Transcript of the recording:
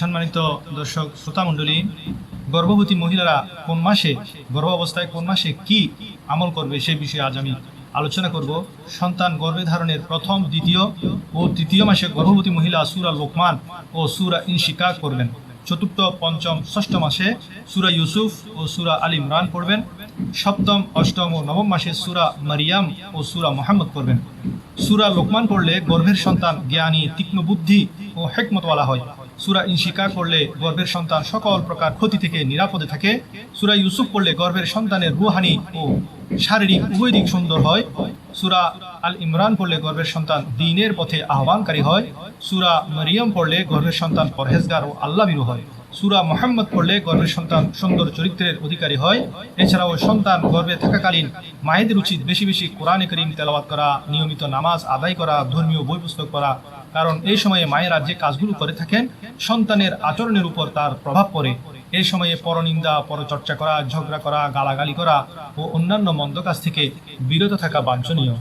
সম্মানিত দর্শক শ্রোতামণ্ডলী গর্ভবতী মহিলারা কোন মাসে, গর্ভাবস্থায় কোন মাসে কি আমল করবে সে বিষয়ে আজ আমি আলোচনা করব। সন্তান গর্ভে ধারণের প্রথম, দ্বিতীয় ও তৃতীয় মাসে গর্ভবতী মহিলা সুরা লোকমান ও সুরা ইনশিকা করবেন। চতুর্থ, পঞ্চম, ষষ্ঠ মাসে সুরা ইউসুফ ও সুরা আল ইমরান পড়বেন। সপ্তম, অষ্টম ও নবম মাসে সুরা মারিয়াম ও সুরা মোহাম্মদ পড়বেন। সুরা লোকমান পড়লে গর্ভের সন্তান জ্ঞানী, তীক্ষ্ণ বুদ্ধি ও হেকমতওয়ালা হয়। সুরা ইনশিকা করলে গর্ভের সন্তান সকল প্রকার ক্ষতি থেকে নিরাপদে থাকে। সুরা ইউসুফ পড়লে গর্ভের সন্তানের রুহানি ও শারীরিক উভয় দিক সুন্দর হয়। সুরা আল ইমরান পড়লে গর্ভের সন্তান দিনের পথে আহ্বানকারী হয়। সুরা মারিয়াম পড়লে গর্ভের সন্তান পরহেজগার ও আল্লাহ বিরু হয়। সুরা মোহাম্মদ পড়লে গর্ভের সন্তান সুন্দর চরিত্রের অধিকারী হয়। এছাড়াও সন্তান গর্ভে থাকাকালীন মায়েদের উচিত বেশি বেশি কোরআনে করিম তেলাওয়াত করা, নিয়মিত নামাজ আদায় করা, ধর্মীয় বই পুস্তক পড়া। কারণ এই সময়ে মায়েরা যে কাজগুলো করে থাকেন, সন্তানের আচরণের উপর তার প্রভাব পড়ে। এই সময়ে পরনিন্দা, পরচর্চা করা, ঝগড়া করা, গালাগালি করা ও অন্যান্য মন্দ কাজ থেকে বিরত থাকা বাঞ্ছনীয়।